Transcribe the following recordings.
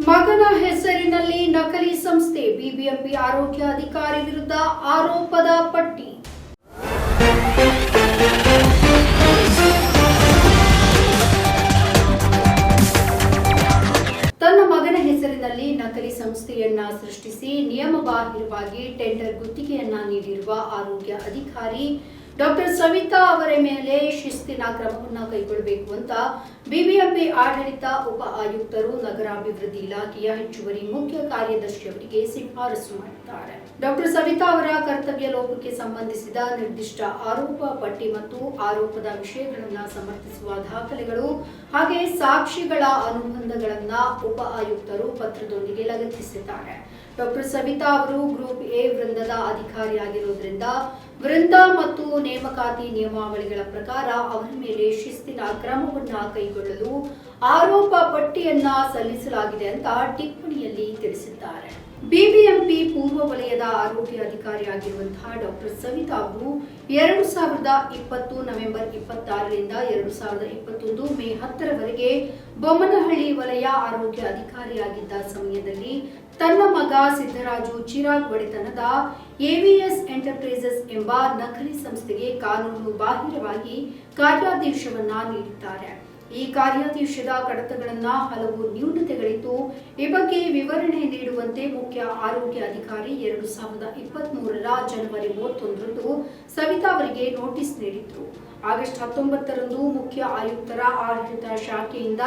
ಮಗನ ಹೆಸರಿನಲ್ಲಿ ನಕಲಿ ಸಂಸ್ಥೆ ಬಿಬಿಎಂಪಿ ಆರೋಗ್ಯ ಅಧಿಕಾರಿ ವಿರುದ್ಧ ಆರೋಪದ ಪಟ್ಟಿ. ತನ್ನ ಮಗನ ಹೆಸರಿನಲ್ಲಿ ನಕಲಿ ಸಂಸ್ಥೆಯನ್ನ ಸೃಷ್ಟಿಸಿ ನಿಯಮಬಾಹಿರವಾಗಿ ಟೆಂಡರ್ ಗುತ್ತಿಗೆಯನ್ನ ನೀಡಿರುವ ಆರೋಗ್ಯ ಅಧಿಕಾರಿ ಡಾಕ್ಟರ್ ಸವಿತಾ ಅವರ ಮೇಲೆ ಶಿಸ್ತಿನ ಕ್ರಮವನ್ನು ಕೈಗೊಳ್ಳಬೇಕು ಅಂತ ಬಿಬಿಎಂಪಿ ಆಡಳಿತ ಉಪ ಆಯುಕ್ತರು ನಗರಾಭಿವೃದ್ಧಿ ಇಲಾಖೆಯ ಹೆಚ್ಚುವರಿ ಮುಖ್ಯ ಕಾರ್ಯದರ್ಶಿಯವರಿಗೆ ಶಿಫಾರಸು ಮಾಡಿದ್ದಾರೆ. ಡಾಕ್ಟರ್ ಸವಿತಾ ಅವರ ಕರ್ತವ್ಯ ಲೋಪಕ್ಕೆ ಸಂಬಂಧಿಸಿದ ನಿರ್ದಿಷ್ಟ ಆರೋಪ ಪಟ್ಟಿ ಮತ್ತು ಆರೋಪದ ವಿಷಯಗಳನ್ನು ಸಮರ್ಥಿಸುವ ದಾಖಲೆಗಳು ಹಾಗೆ ಸಾಕ್ಷಿಗಳ ಅನುಬಂಧಗಳನ್ನ ಉಪ ಆಯುಕ್ತರು ಪತ್ರದೊಂದಿಗೆ ಲಗತ್ತಿಸಿದ್ದಾರೆ. ಡಾಕ್ಟರ್ ಸವಿತಾ ಅವರು ಗ್ರೂಪ್ ಎ ವೃಂದದ ಅಧಿಕಾರಿಯಾಗಿರುವುದರಿಂದ ವೃಂದ ಮತ್ತು ನೇಮಕಾತಿ ನಿಯಮಾವಳಿಗಳ ಪ್ರಕಾರ ಅವರ ಮೇಲೆ ಶಿಸ್ತಿನ ಕ್ರಮವನ್ನ ಕೈಗೊಳ್ಳಲು ಆರೋಪ ಪಟ್ಟಿಯನ್ನ ಸಲ್ಲಿಸಲಾಗಿದೆ ಅಂತ ಟಿಪ್ಪಣಿಯಲ್ಲಿ ತಿಳಿಸಿದ್ದಾರೆ. ಬಿಬಿಎಂಪಿ ಪೂರ್ವ ವಲಯದ ಆರೋಗ್ಯ ಅಧಿಕಾರಿಯಾಗಿರುವಂತಹ ಡಾಕ್ಟರ್ ಸವಿತಾ ಅವರು ಎರಡು ಸಾವಿರದ ಇಪ್ಪತ್ತು ನವೆಂಬರ್ ಇಪ್ಪತ್ತಾರರಿಂದ ಎರಡು ಸಾವಿರದ ಇಪ್ಪತ್ತೊಂದು ಮೇ ಹತ್ತರವರೆಗೆ ಬೊಮ್ಮನಹಳ್ಳಿ ವಲಯ ಆರೋಗ್ಯ ಅಧಿಕಾರಿಯಾಗಿದ್ದ ಸಮಯದಲ್ಲಿ ಮಗ ಸಿದ್ದರಾಜು ಚಿರಾಗ್ ಒಡೆತನದ ಎವಿಎಸ್ ಎಂಟರ್ಪ್ರೈಸಸ್ ಎಂಬ ನಕಲಿ ಸಂಸ್ಥೆಗೆ ಕಾನೂನು ಬಾಹಿರವಾಗಿ ಕಾರ್ಯಾದೇಶವನ್ನ ನೀಡಿದ್ದಾರೆ. ಈ ಕಾರ್ಯಾದೇಶದ ಕಡತಗಳನ್ನ ಹಲವು ನ್ಯೂನತೆಗಳಿದ್ದು, ಈ ಬಗ್ಗೆ ವಿವರಣೆ ನೀಡುವಂತೆ ಮುಖ್ಯ ಆರೋಗ್ಯ ಅಧಿಕಾರಿ ಎರಡು ಸಾವಿರದ ಇಪ್ಪತ್ತ್ ಮೂರರ ಜನವರಿ ಮೂವತ್ತೊಂದರಂದು ಸವಿತಾ ಅವರಿಗೆ ನೋಟಿಸ್ ನೀಡಿದ್ರು. ಆಗಸ್ಟ್ ಹತ್ತೊಂಬತ್ತರಂದು ಮುಖ್ಯ ಆಯುಕ್ತರ ಆಡಳಿತ ಶಾಖೆಯಿಂದ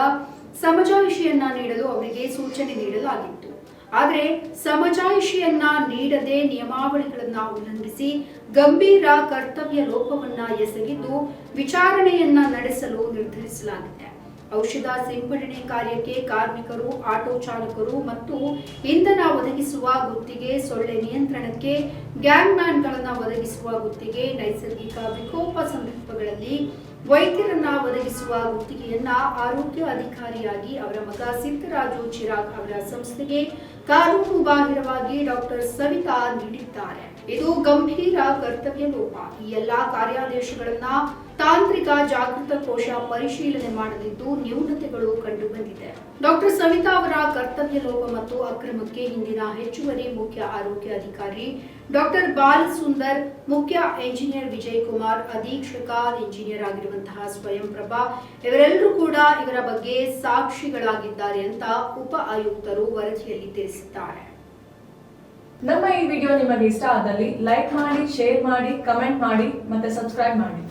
ಸಮಜಾಯಿಷಿಯನ್ನ ನೀಡಲು ಅವರಿಗೆ ಸೂಚನೆ ನೀಡಲಾಗಿತ್ತು. ಆದರೆ ಸಮಜಾಯಿಷಿಯನ್ನ ನೀಡದೆ ನಿಯಮಾವಳಿಗಳನ್ನ ಉಲ್ಲಂಘಿಸಿ ಗಂಭೀರ ಕರ್ತವ್ಯ ಲೋಪವನ್ನ ಎಸಗಿದ್ದು ವಿಚಾರಣೆಯನ್ನ ನಡೆಸಲು ನಿರ್ಧರಿಸಲಾಗಿದೆ. ಔಷಧ ಸಿಂಪಡಣೆ ಕಾರ್ಯಕ್ಕೆ ಕಾರ್ಮಿಕರು, ಆಟೋ ಚಾಲಕರು ಮತ್ತು ಇಂಧನ ಒದಗಿಸುವ ಗುತ್ತಿಗೆ, ಸೊಳ್ಳೆ ನಿಯಂತ್ರಣಕ್ಕೆ ಗ್ಯಾಂಗ್ ಮ್ಯಾನ್ಗಳನ್ನು ಒದಗಿಸುವ ಗುತ್ತಿಗೆ, ನೈಸರ್ಗಿಕ ವಿಕೋಪ ಸಂದರ್ಭಗಳಲ್ಲಿ ವೈದ್ಯರನ್ನ ಒದಗಿಸುವ ಗುತ್ತಿಗೆಯನ್ನ ಆರೋಗ್ಯ ಅಧಿಕಾರಿಯಾಗಿ ಅವರ ಮಗ ಸಿದ್ದರಾಜು ಚಿರಾಗ್ ಅವರ ಸಂಸ್ಥೆಗೆ ಕಾನೂನು ಬಾಹಿರವಾಗಿ ಡಾಕ್ಟರ್ ಸವಿತಾ ನೀಡಿದ್ದಾರೆ. ಇದು ಗಂಭೀರ ಕರ್ತವ್ಯ ಲೋಪ. ಈ ಎಲ್ಲಾ ಕಾರ್ಯಾದೇಶಗಳನ್ನ ತಾಂತ್ರಿಕ ಜಾಗೃತ ಕೋಶ ಪರಿಶೀಲನೆ ಮಾಡಲಿದ್ದು ನ್ಯೂನತೆಗಳು ಕಂಡುಬಂದಿದೆ. ಡಾಕ್ಟರ್ ಸವಿತಾ ಅವರ ಕರ್ತವ್ಯ ಲೋಪ ಮತ್ತು ಅಕ್ರಮಕ್ಕೆ ಹಿಂದಿನ ಹೆಚ್ಚುವರಿ ಮುಖ್ಯ ಆರೋಗ್ಯ ಅಧಿಕಾರಿ ಡಾಕ್ಟರ್ ಬಾಲ್ ಸುಂದರ್ ಮುಖ್ಯ ಎಂಜಿನಿಯರ್ ವಿಜಯ್ ಕುಮಾರ್ ಅಧೀಕ್ಷಕ ಎಂಜಿನಿಯರ್ ಆಗಿರುವಂತಹ ಸ್ವಯಂ ಪ್ರಭಾ ಇವರೆಲ್ಲರೂ ಕೂಡ ಇವರ ಬಗ್ಗೆ ಸಾಕ್ಷಿಗಳಾಗಿದ್ದಾರೆ ಅಂತ ಉಪ ಆಯುಕ್ತರು ವರದಿಯಲ್ಲಿ ತಿಳಿಸಿದ್ದಾರೆ. ನಮ್ಮ ಈ ವಿಡಿಯೋ ನಿಮಗೆ ಇಷ್ಟ ಆದಲ್ಲಿ ಲೈಕ್ ಮಾಡಿ, ಶೇರ್ ಮಾಡಿ, ಕಮೆಂಟ್ ಮಾಡಿ ಮತ್ತೆ ಸಬ್ಸ್ಕ್ರೈಬ್ ಮಾಡಿ.